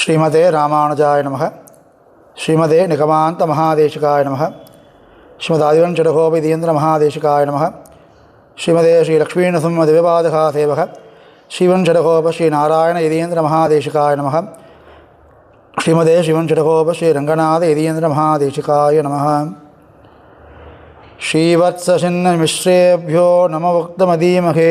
ஸ்ரீமதே ராமானுஜாய நமக. ஸ்ரீமதே நிகமாந்த மகாதேசிகாய நமக. ஸ்ரீமத் ஆதிவன் சடகோபிதீந்திர மகாதேசிகாய நமக. ஸ்ரீமதே ஸ்ரீ லக்ஷ்மீநரசிம்ம திவ்யபாதகா சேவக ஸ்ரீவன் சடகோப ஸ்ரீ நாராயண இதீந்திர மகாதேசிகாய நமக. ஸ்ரீமதே ஸ்ரீவன் சடகோப ஸ்ரீ ரங்கநாத இதீந்திர மகாதேசிகாய நமக. ஸ்ரீவத்சின்ன மிஸ்ரேபியோ நம வக்தமதீமகே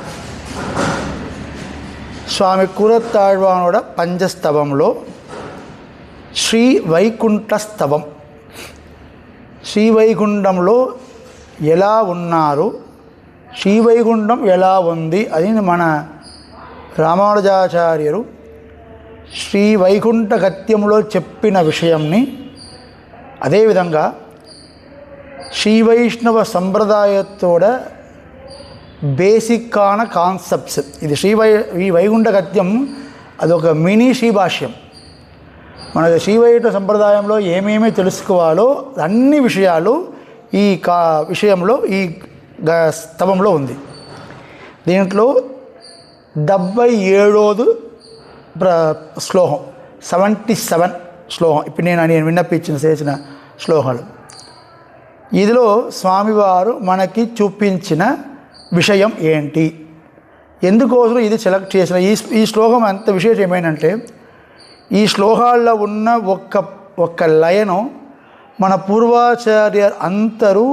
స్వామి கூரத்தாழ்வானோட పంచస్తవంలో శ్రీ వైకుంఠ స్తవం శ్రీవైకుంఠంలో ఎలా ఉన్నారు? శ్రీవైకుంఠం ఎలా ఉంది అని మన రామానుజాచార్యులు శ్రీ వైకుంఠ గత్యంలో చెప్పిన విషయంని అదేవిధంగా శ్రీ వైష్ణవ సంప్రదాయతోడ బేసిక్కాన కాన్సెప్ట్స్. ఇది శ్రీ వై ఈ వైకుంఠ గత్యం అదొక మినీ శ్రీభాష్యం. మనకు శ్రీవైట సంప్రదాయంలో ఏమేమి తెలుసుకోవాలో అన్ని విషయాలు ఈ కా విషయంలో ఈ గ స్తవంలో ఉంది. దీంట్లో డెబ్బై ఏడోదు ప్ర శ్లోకం సెవెంటీ సెవెన్ శ్లోకం ఇప్పుడు నేను నేను విన్నపించిన చేసిన శ్లోకాలు ఇదిలో స్వామివారు మనకి చూపించిన విషయం ఏంటి? ఎందుకోసం ఇది సెలెక్ట్ చేసిన? ఈ ఈ శ్లోకం అంత విశేషం ఏమైందంటే ఈ శ్లోకాల్లో ఉన్న ఒక్క ఒక్క లయను మన పూర్వాచార్య అందరూ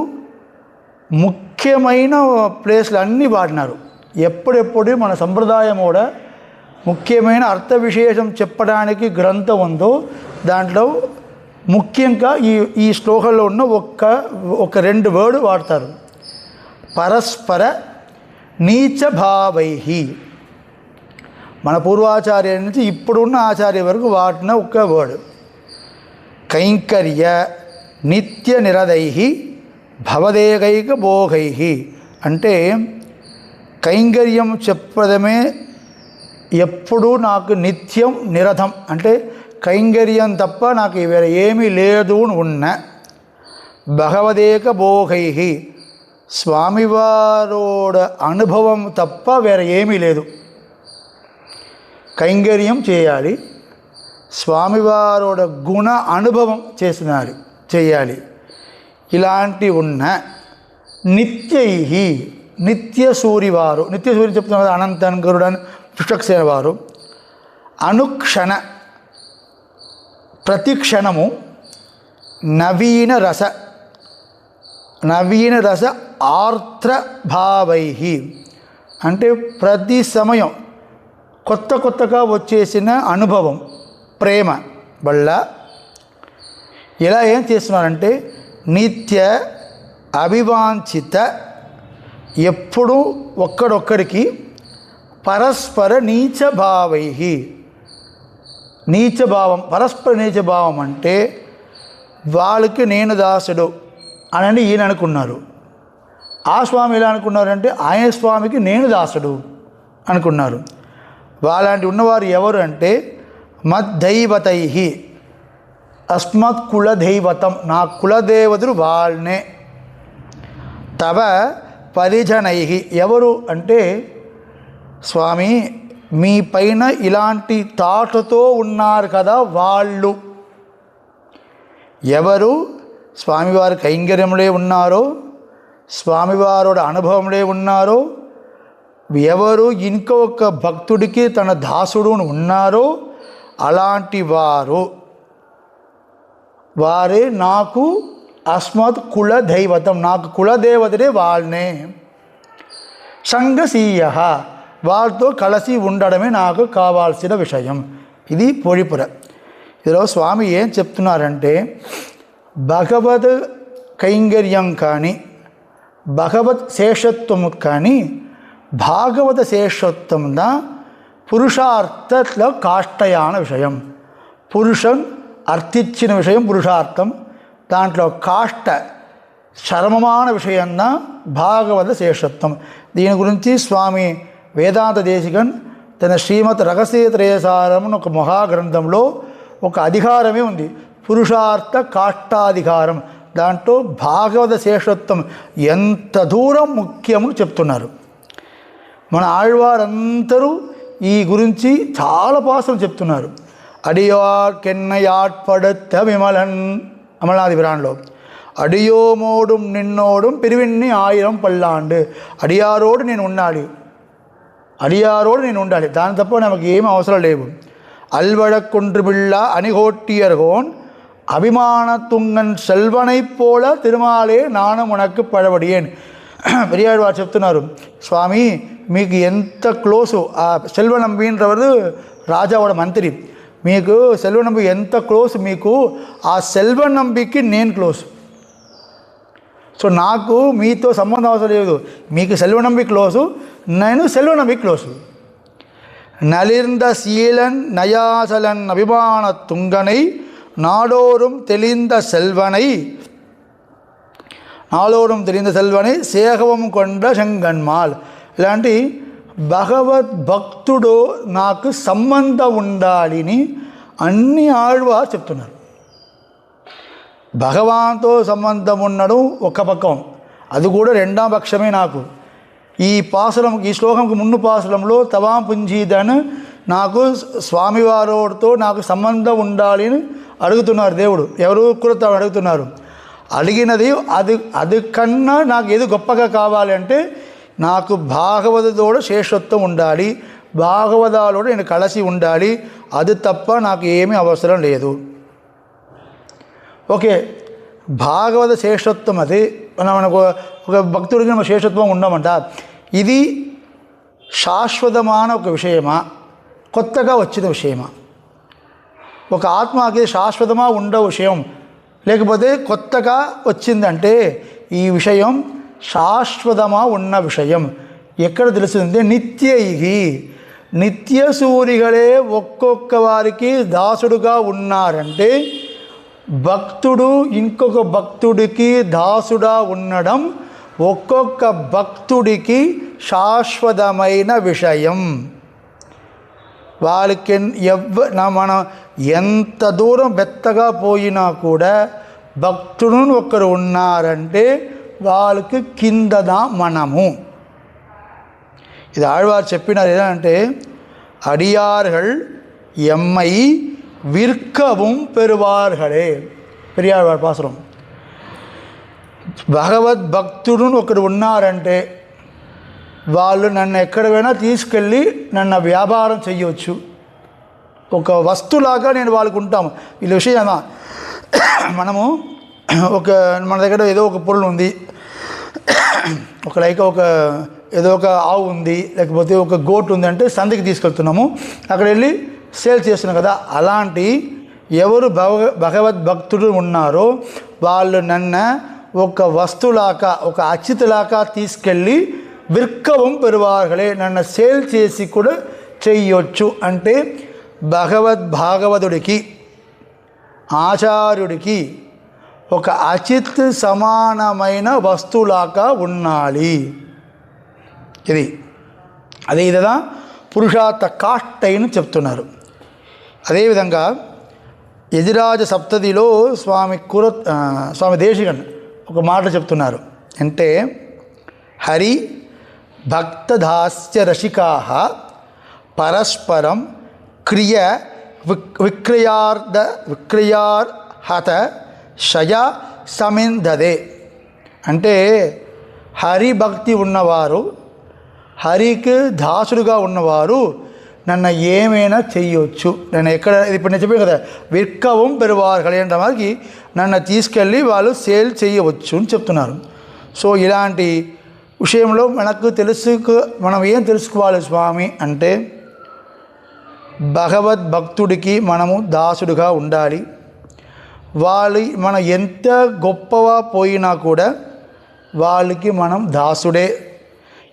ముఖ్యమైన ప్లేస్లు అన్నీ వాడినారు. ఎప్పుడెప్పుడు మన సంప్రదాయం కూడా ముఖ్యమైన అర్థ విశేషం చెప్పడానికి గ్రంథం ఉందో దాంట్లో ముఖ్యంగా ఈ ఈ శ్లోకంలో ఉన్న ఒక్క ఒక రెండు వర్డ్ వాడతారు. పరస్పర నీచభావై మన పూర్వాచార్య నుంచి ఇప్పుడున్న ఆచార్య వరకు వాటిన ఒక్క వర్డ్. కైంకర్య నిత్య నిరదై భవదేకైక భోగై అంటే కైంకర్యం చెప్పడమే ఎప్పుడూ నాకు నిత్యం నిరధం. అంటే కైంకర్యం తప్ప నాకు వేరే ఏమీ లేదు అని ఉన్న భగవదేక భోగై స్వామివారోడ అనుభవం తప్ప వేరే ఏమీ లేదు. కైంకర్యం చేయాలి. స్వామివారోడ గుణ అనుభవం చేసినాలి చేయాలి. ఇలాంటి ఉన్న నిత్యై నిత్య సూరివారు నిత్య సూర్యుని చెప్తున్నారు కదా అనంతన్ గరుడన్ పుష్పక్సేన వారు అనుక్షణ ప్రతిక్షణము నవీన రస నవీన రస భావై అంటే ప్రతి సమయం కొత్త కొత్తగా వచ్చేసిన అనుభవం ప్రేమ వల్ల ఎలా ఏం చేస్తున్నారంటే నిత్య అభివాంఛిత ఎప్పుడూ ఒక్కడొక్కడికి పరస్పర నీచభావై. నీచభావం పరస్పర నీచభావం అంటే వాళ్ళకి నేను దాసుడు అని ఈయన అనుకున్నారు. ఆ స్వామి ఎలా అనుకున్నారంటే ఆయన స్వామికి నేను దాసుడు అనుకున్నారు. వాళ్ళంటి ఉన్నవారు ఎవరు అంటే మద్దైవతై అస్మత్ కులదైవతం నా కులదేవతలు వాళ్ళనే తవ పరిజనై ఎవరు అంటే స్వామి మీ పైన ఇలాంటి తాటుతో ఉన్నారు కదా వాళ్ళు. ఎవరు? స్వామివారి కైంకర్యంలో ఉన్నారో స్వామివారుడు అనుభవంలో ఉన్నారో ఎవరు ఇంకొక భక్తుడికి తన దాసుడు ఉన్నారో అలాంటి వారు. వారే నాకు అస్మత్ కుల దైవతం నాకు కులదేవతనే వాళ్ళనే. సంగసీయ వాళ్ళతో కలిసి ఉండడమే నాకు కావాల్సిన విషయం. ఇది పొడిపుర. ఇందులో స్వామి ఏం చెప్తున్నారంటే భగవద్ కైంగర్యం కానీ భగవత్ శేషత్వం కానీ భాగవత శేషత్వం పురుషార్థలో కాష్టయాన విషయం. పురుషన్ అర్థించిన విషయం పురుషార్థం. దాంట్లో కాష్ట చరమமான విషయంన భాగవత శేషత్వం. దీని గురించి స్వామి వేదాంత దేశికన్ తన శ్రీమత్ రహస్యత్రయసారం అని ఒక మహాగ్రంథంలో ఒక అధికారమే ఉంది. పురుషార్థ కాష్టాధికారం. దాంట్లో భాగవత శేషత్వం ఎంత దూరం ముఖ్యము చెప్తున్నారు. మన ఆళ్వారందరూ ఈ గురించి చాలా పాసం చెప్తున్నారు. అడియా కెన్నయాట్పడత విమలన్ అమలనాథి అడియో அடியோமோடும் నిన్నోడు పిరివిన్ని ఆయిరం పల్లాండు. అడియారోడు నేను ఉండాలి. అడియారోడు నేను ఉండాలి. దాని తప్ప నాకు ఏం అవసరం లేవు. అల్వడ అల్వడకుండ్రు పిళ్ళ అనిగోట్టియర్గోన్ அபிமானத்துங்கன் செல்வனைப் போல திருமாலே நானும் உனக்கு పడబడియేన్ பெரியாழ்வார் చెప్తున్నారు స్వామి మీకు ఎంత క్లోజు ఆ సెల్వనంబి అంటేవారు రాజావాడ మంత్రి మీకు సెల్వనంబి ఎంత క్లోజ్ మీకు ఆ సెల్వనంబికి నేను క్లోజ్ సో నాకు మీతో సంబంధం అవసరం లేదు మీకు సెల్వనంబి క్లోజు నేను సెల్వనంబి క్లోజు நலிர்ந்த சீலன் நயாசலன் அபிமான துங்கனை நாடோறும் தெளிந்த செல்வனை నాలోరం తెలియని సెల్వని సేహవం కొండ శంగన్మాల్ ఇలాంటి భగవద్ భక్తుడు నాకు సంబంధం ఉండాలని అన్ని ఆళ్వా చెప్తున్నారు భగవాన్తో సంబంధం ఉండడం ఒక పక్కం అది కూడా రెండాం పక్షమే నాకు ఈ పాసులం ఈ శ్లోకంకు ముందు పాసులంలో తవాం పుంజీదన్ నాకు స్వామివారితో నాకు సంబంధం ఉండాలి అని అడుగుతున్నారు దేవుడు. ఎవరు కూడా అడుగుతున్నారు. అడిగినది అది అది కన్నా నాకు ఏది గొప్పగా కావాలి అంటే నాకు భాగవతతోడు శేషత్వం ఉండాలి. భాగవతాలోడు నేను కలిసి ఉండాలి. అది తప్ప నాకు ఏమీ అవసరం లేదు. ఓకే. భాగవత శేషత్వం అది. మన మనకు ఒక భక్తుడికి మన శేషత్వం ఉండమంట ఇది శాశ్వతమైన ఒక విషయమా? కొత్తగా వచ్చిన విషయమా? ఒక ఆత్మకి శాశ్వతమా ఉండ విషయం. లేకపోతే కొత్తగా వచ్చిందంటే ఈ విషయం శాశ్వతమా ఉన్న విషయం. ఎక్కడ తెలుస్తుంది నిత్య ఇగి నిత్య సూరిగలే ఒక్కొక్క వారికి దాసుడుగా ఉన్నారంటే భక్తుడు ఇంకొక భక్తుడికి దాసుడా ఉండడం ఒక్కొక్క భక్తుడికి శాశ్వతమైన విషయం. వాళ్ళకెన్ ఎవ్వ మనం ఎంత దూరం బెత్తగా పోయినా కూడా భక్తుడు ఒకరు ఉన్నారంటే వాళ్ళకి కిందదా మనము ఇది ఆழ்வாరు చెప్పినారు ఏదంటే அடியார்கள் எம்மை விற்கவும் பெறுவார்களே பெரியாழ்வார் பாசுரம் భగవద్ భక్తుడు ఒకడు ఉన్నారంటే వాళ్ళు నన్ను ఎక్కడికైనా తీసుకెళ్ళి నన్ను వ్యాపారం చేయవచ్చు ఒక వస్తులాగా నేను వాళ్ళకు ఉంటాము. వీళ్ళ విషయం మనము ఒక మన దగ్గర ఏదో ఒక పొరులు ఉంది. ఒక లైక్ ఒక ఏదో ఒక ఆవు ఉంది. లేకపోతే ఒక గోట్ ఉంది అంటే సంధికి తీసుకెళ్తున్నాము. అక్కడ వెళ్ళి సేల్ చేస్తున్నాం కదా. అలాంటి ఎవరు భగ భగవద్ భక్తుడు ఉన్నారో వాళ్ళు నన్ను ఒక వస్తులాక ఒక అచితలాగా తీసుకెళ్ళి విర్కవం పెరువార్గలే నన్ను సేల్ చేసి కూడా చెయ్యొచ్చు అంటే భగవద్ భాగవతుడికి ఆచార్యుడికి ఒక అచిత్ సమానమైన వస్తువులాగా ఉండాలి ఇది అదే ఇదా పురుషార్థ కాష్టైను చెప్తున్నారు అదేవిధంగా యజిరాజ సప్తదిలో స్వామి కుర స్వామి దేశికన్ ఒక మాట చెప్తున్నారు అంటే హరి భక్తదాస్య రసికా పరస్పరం క్రియ విక్ విక్రయార్థ విక్రయార్హత శయ సమిందదే. అంటే హరి భక్తి ఉన్నవారు హరికి దాసుడుగా ఉన్నవారు నన్ను ఏమైనా చెయ్యొచ్చు. నన్ను ఎక్కడ ఇప్పుడు నేను చెప్పాను కదా విర్కవం పెరువారు అంటే వారికి నన్ను తీసుకెళ్ళి వాళ్ళు సేల్ చేయవచ్చు అని చెప్తున్నారు. సో ఇలాంటి విషయంలో మనకు తెలుసు మనం ఏం తెలుసుకోవాలి స్వామి అంటే భగవద్ భక్తుడికి మనము దాసుడుగా ఉండాలి. వాళ్ళు మన ఎంత గొప్పవా పోయినా కూడా వాళ్ళకి మనం దాసుడే.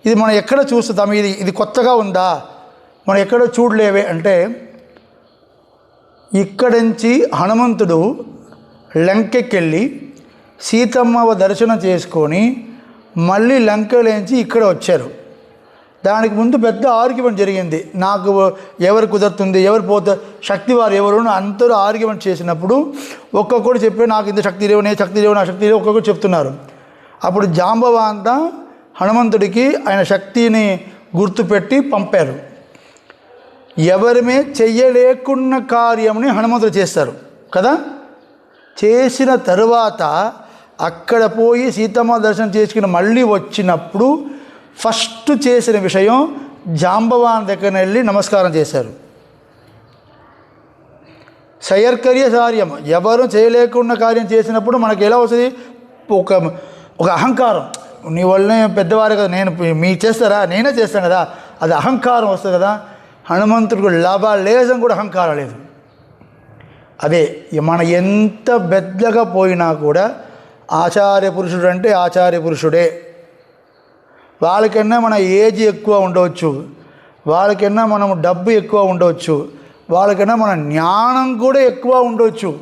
ఇది మనం ఎక్కడ చూస్తాం? ఇది ఇది కొత్తగా ఉందా? మనం ఎక్కడ చూడలేవే అంటే ఇక్కడి నుంచి హనుమంతుడు లంకెక్కెళ్ళి సీతమ్మ దర్శనం చేసుకొని మళ్ళీ లంకలేంచి ఇక్కడ వచ్చారు. దానికి ముందు పెద్ద ఆర్గ్యుమెంట్ జరిగింది. నాకు ఎవరు కుదురుతుంది ఎవరు పోతే శక్తి వారు ఎవరు అందరూ ఆర్గ్యుమెంట్ చేసినప్పుడు ఒక్కొక్కటి చెప్పి నాకు ఇంత శక్తి లేవు నేను శక్తి లేవు నా శక్తి లేవు ఒక్కొక్కరు చెప్తున్నారు. అప్పుడు జాంబవాంత హనుమంతుడికి ఆయన శక్తిని గుర్తుపెట్టి పంపారు. ఎవరిమే చెయ్యలేకున్న కార్యంని హనుమంతుడు చేస్తారు. కదా? చేసిన తరువాత అక్కడ పోయి సీతమ్మ దర్శనం చేసుకుని మళ్ళీ వచ్చినప్పుడు ఫస్ట్ చేసిన విషయం జాంబవాన్ దగ్గర వెళ్ళి నమస్కారం చేశారు. సయర్కర్య సార్యం. ఎవరు చేయలేకున్న కార్యం చేసినప్పుడు మనకి ఎలా వస్తుంది? ఒక ఒక అహంకారం. నీ వల్లనే పెద్దవారు కదా నేను మీ చేస్తారా? నేనే చేస్తాను కదా. అది అహంకారం వస్తుంది కదా. హనుమంతుడికి లాభ లేజం కూడా అహంకారం లేదు. అదే మన ఎంత పెద్దగా పోయినా కూడా ఆచార్య పురుషుడు అంటే ఆచార్య పురుషుడే. వాళ్ళకన్నా మన ఏజ్ ఎక్కువ ఉండవచ్చు. వాళ్ళకన్నా మనం డబ్బు ఎక్కువ ఉండవచ్చు. వాళ్ళకన్నా మన జ్ఞానం కూడా ఎక్కువ ఉండవచ్చు.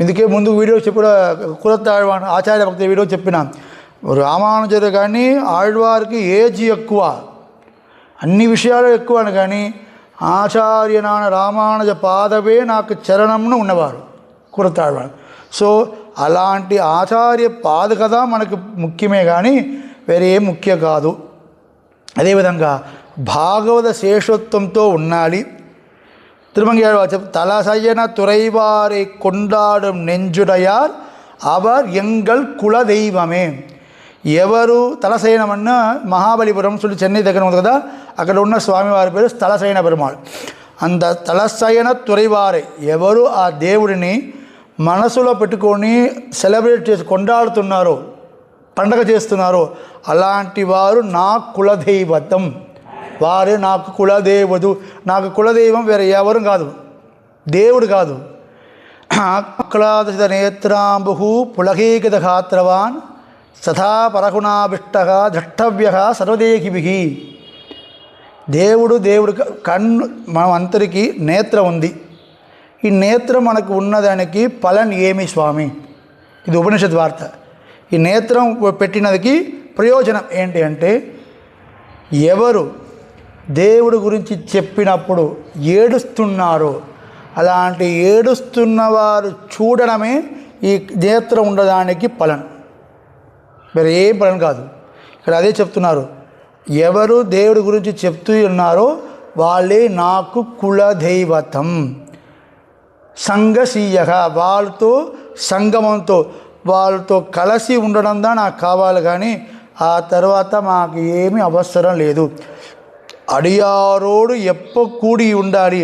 ఇందుకే ముందు వీడియో చెప్పిన కులత ఆచార్య భక్తి వీడియో చెప్పిన రామానుజుడు కానీ ఆళ్వారికి ఏజ్ ఎక్కువ. అన్ని విషయాలు ఎక్కువ అని కానీ ఆచార్య నాన్న రామానుజ పాదవే నాకు చరణంను ఉన్నవారు కురతాழ்వారు సో అలాంటి ఆచార్య పాద కదా మనకు ముఖ్యమే కానీ వేరే ఏం ముఖ్య కాదు అదేవిధంగా భాగవత శేషత్వంతో ఉండాలి திருமங்கையாழ்வா చెప్ தலசயன துறைவாரை கொண்டாடும் நெஞ்சுடையார் அவர் எங்கள் కులదైవమే ఎవరు తలసైనం అన్న మహాబలిపురం சொல்லி చెన్నై దగ్గర ఉంది కదా అక్కడ ఉన్న స్వామివారి పేరు తలసైన పెరుమాళ్ అంత తలసైన తురైవారే ఎవరు ఆ దేవుడిని మనసులో పెట్టుకొని సెలబ్రేట్ చేసి కొండాడుతున్నారో పండగ చేస్తున్నారో. అలాంటి వారు నా కులదైవతం వారే నాకు కులదేవదు. నాకు కులదైవం వేరే ఎవరు కాదు. దేవుడు కాదు. ఆక్లాదశిత నేత్రాంబు పులకీకృత గాత్రవాన్ సదా పరగుణాభిష్ట ద్రష్టవ్య సర్వదేహిభి. దేవుడు దేవుడు క- కన్ను మనం అందరికీ నేత్రం ఉంది. ఈ నేత్రం మనకు ఉన్నదానికి ఫలం ఏమి స్వామి? ఇది ఉపనిషత్ వార్త. ఈ నేత్రం పెట్టినదికి ప్రయోజనం ఏంటి అంటే ఎవరు దేవుడు గురించి చెప్పినప్పుడు ఏడుస్తున్నారో అలాంటి ఏడుస్తున్న వారు చూడడమే ఈ నేత్రం ఉండడానికి ఫలం. వేరే ఏం ఫలం కాదు. ఇక్కడ అదే చెప్తున్నారు. ఎవరు దేవుడి గురించి చెప్తూ ఉన్నారో వాళ్ళే నాకు కులదైవతం సంఘసీయగా వాళ్ళతో సంగమంతో వాళ్ళతో కలిసి ఉండడం దా నాకు కావాలి కానీ ఆ తర్వాత మాకు ఏమీ అవసరం లేదు అడియారోడు ఎప్ప కూడి ఉండాలి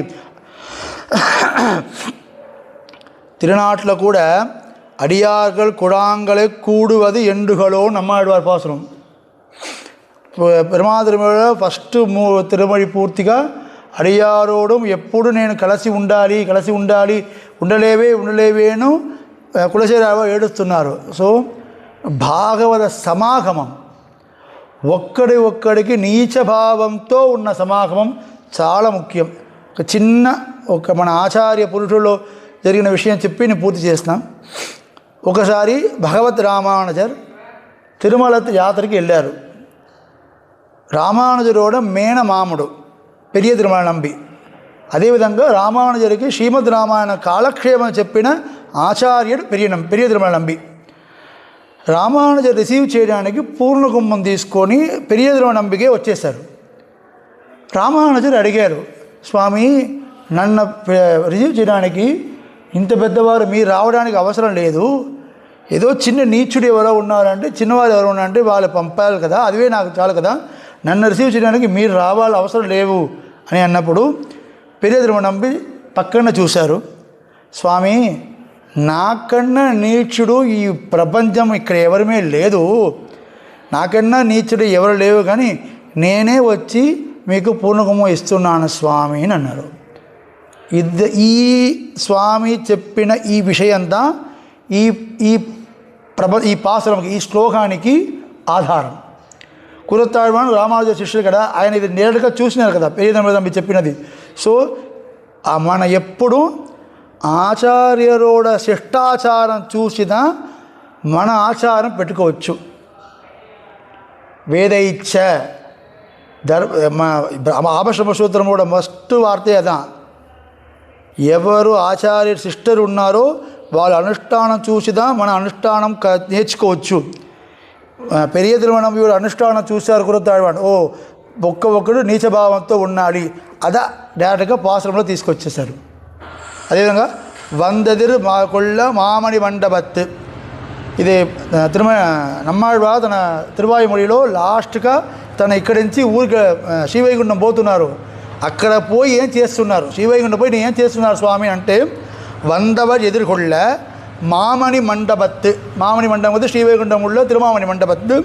திருநாட்டில் கூட அடியார்கள் குழாங்களை கூடுவது எண்டுகளோ நம்மாழ்வார் பாசனம் పెరుమాదిరిమల ఫస్ట్ మూ తిరుమడి పూర్తిగా అడియారోడు ఎప్పుడు నేను కలిసి ఉండాలి కలిసి ఉండాలి ఉండలేవే ఉండలేవేను కులశీరావు ఏడుస్తున్నారు. సో భాగవత సమాగమం ఒక్కడి ఒక్కడికి నీచ భావంతో ఉన్న సమాగమం చాలా ముఖ్యం. ఒక చిన్న ఒక మన ఆచార్య పురుషుల్లో జరిగిన విషయం చెప్పి నేను పూర్తి చేస్తున్నాం ఒకసారి భగవత్ రామానుజర్ తిరుమల యాత్రకి వెళ్ళారు. రామానుజరోడ మేనమాముడు. పెరియ తిరుమలనంబి అదేవిధంగా రామానుజరికి శ్రీమద్ రామాయణ కాలక్షేమం చెప్పిన ఆచార్యుడు పెరియ నం పెరియ తిరుమల నంబి రామానుజ రిసీవ్ చేయడానికి పూర్ణకుంభం తీసుకొని పెరియ తిరుమల నంబికే వచ్చేశారు. రామానుజరు అడిగారు స్వామి నన్ను రిసీవ్ చేయడానికి ఇంత పెద్దవారు మీరు రావడానికి అవసరం లేదు. ఏదో చిన్న నీచుడు ఎవరో ఉన్నారంటే చిన్నవారు ఎవరు ఉన్నారంటే వాళ్ళు పంపాలి కదా అదివే నాకు చాలు కదా. నన్ను రిసీవ్ చేయడానికి మీరు రావాలి అవసరం లేవు. అని అన్నప్పుడు పెరియదురు నంబి పక్కన చూశారు. స్వామి నాకన్నా నీచుడు ఈ ప్రపంచం ఇక్కడ ఎవరిమే లేదు. నాకన్నా నీచుడు ఎవరు లేవు కానీ నేనే వచ్చి మీకు పూర్ణకుమ ఇస్తున్నాను స్వామి అని అన్నారు. ఇద్ద ఈ స్వామి చెప్పిన ఈ విషయంతా ఈ ఈ ప్రప ఈ పాసురంకి ఈ శ్లోకానికి ఆధారం. కురతాழ்వాను రామానుజ శిష్యులు కదా ఆయన ఇది నేరుగా చూసినారు కదా పెరియదమ్మ చెప్పినది. సో మన ఎప్పుడు ఆచార్యరోడ శిష్టాచారం చూసిన మన ఆచారం పెట్టుకోవచ్చు. వేద ఇచ్చ మా ఆభశ్రమ సూత్రం కూడా మస్ట్ వార్తే అదా. ఎవరు ఆచార్య సిస్టర్ ఉన్నారో వాళ్ళ అనుష్ఠానం చూసిదా మన అనుష్ఠానం క నేర్చుకోవచ్చు. ఆ, పెరియ తిరుమణం వీడు అనుష్ఠానం చూశారు కురుతాడు ఓ ఒక్క ఒక్కడు నీచభావంతో ఉండాలి అదా డైరెక్ట్గా పాశ్రంలో తీసుకొచ్చేసారు అదేవిధంగా వందదిరు మా కొళ్ళ మామణి మండపత్ ఇది ఆ, తిరుమ నమ్మాழ்వా తన తిరువాయుమొழிలో లాస్ట్గా తన ఇక్కడి నుంచి ఊరికి ఆ, శ్రీవైకుంఠం పోతున్నారు అక్కడ పోయి ఏం చేస్తున్నారు శ్రీవైకుంఠం పోయి నేను ఏం చేస్తున్నారు స్వామి అంటే వందవర్ ఎదుర్కొళ్ళ మామణి మండపత్ మామణి మండపం வந்து శ్రీవైకుంఠం உள்ள திருமாமணி మండపత్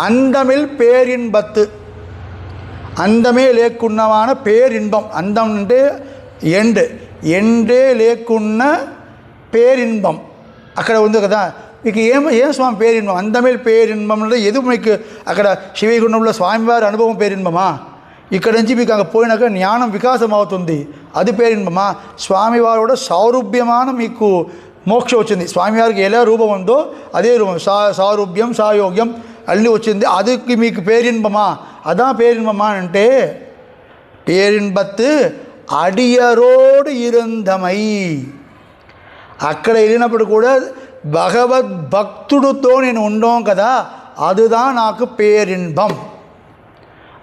అందమిల్ పేరిన్బత్ అందమే లేకున్నవాన పేరిన్బం అందం అంటే ఎండ్ ఎండే లేకున్న పేరిన్బం అక్కడ ఉంది కదా మీకు ఏం ఏం స్వామి పేరిన్బం అందమే పేరిన్బం అంటే ఎదు మీకు అక్కడ శివగుండంలో స్వామివారి అనుభవం పేరిన్బమా ఇక్కడ నుంచి మీకు అక్కడ పోయినాక జ్ఞానం వికాసం అవుతుంది అది పేరిన్బమా స్వామివారు కూడా సౌరభ్యమాన మీకు మోక్షం వచ్చింది స్వామివారికి ఎలా రూపం ఉందో అదే రూపం సా సారూప్యం సాయోగ్యం అల్లి వచ్చింది అదికి మీకు పేరిన్బమా అదా பேரின்பமா అంటే பேரின்பத்து అడియరోడు ఇరందమై అక్కడ వెళ్ళినప్పుడు కూడా భగవద్భక్తుడితో నేను ఉండం కదా அதுதான் నాకు பேரின்பம்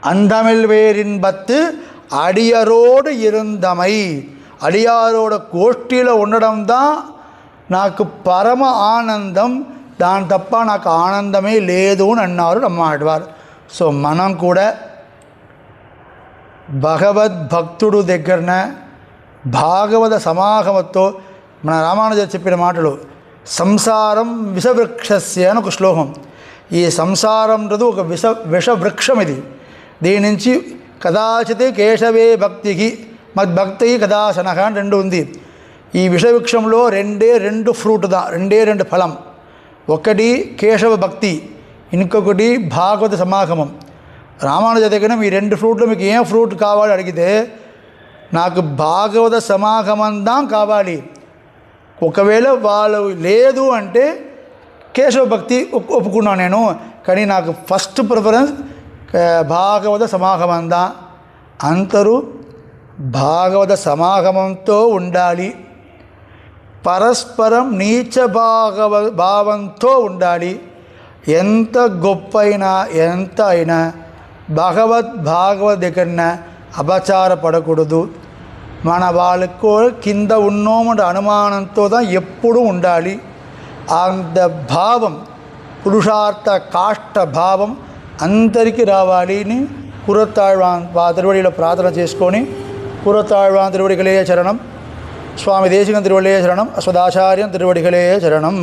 அந்தமிழ் பேரின்பத்து அடியரோடு இருந்தமை அடியாரோட கோஷ்டியில் உன்னடம் தான் నాకు పరమ ఆనందం దాని తప్ప నాకు ఆనందమే లేదు అని అన్నారు నమ్మాడవారు సో మనం కూడా భగవద్భక్తుడు దగ్గరన భాగవత సమాగమతో మన రామానుజర్ చెప్పిన మాటలు సంసారం విషవృక్షస్య అని ఒక శ్లోకం. ఈ సంసారం ఒక విష విషవృక్షం ఇది. దీని నుంచి కదాచిత్ కేశవే భక్తికి మద్భక్తి కదాసనహ అని రెండు ఉంది. ఈ విషవృక్షంలో రెండే రెండు ఫ్రూట్ దా రెండే రెండు ఫలం. ఒకటి కేశవ భక్తి ఇంకొకటి భాగవత సమాగమం. రామానుజ దగ్గర ఈ రెండు ఫ్రూట్లు మీకు ఏం ఫ్రూట్ కావాలి అడిగితే నాకు భాగవత సమాగమందాం కావాలి. ఒకవేళ వాళ్ళు లేదు అంటే కేశవ భక్తి ఒప్పుకున్నాను నేను కానీ నాకు ఫస్ట్ ప్రిఫరెన్స్ భాగవత సమాగమందా అందరూ భాగవత సమాగమంతో ఉండాలి. పరస్పరం నీచ భాగవ భావంతో ఉండాలి. ఎంత గొప్ప అయినా ఎంత అయినా భగవద్ భాగవత్ దగ్గర అపచారపడకూడదు. మన వాళ్ళకు కింద ఉన్నోమంటే అనుమానంతో దా ఎప్పుడూ ఉండాలి. అంత భావం పురుషార్థ కాష్ట భావం అందరికీ రావాలి అని కురతాళ్వాన్ తిరువడిలో ప్రార్థన చేసుకొని కురతాళ్వాన్ తిరువడికలే చరణం స్వామి దేశికం తిరువడిలే చరణం అశ్వదాచార్యం తిరువడికలే చరణం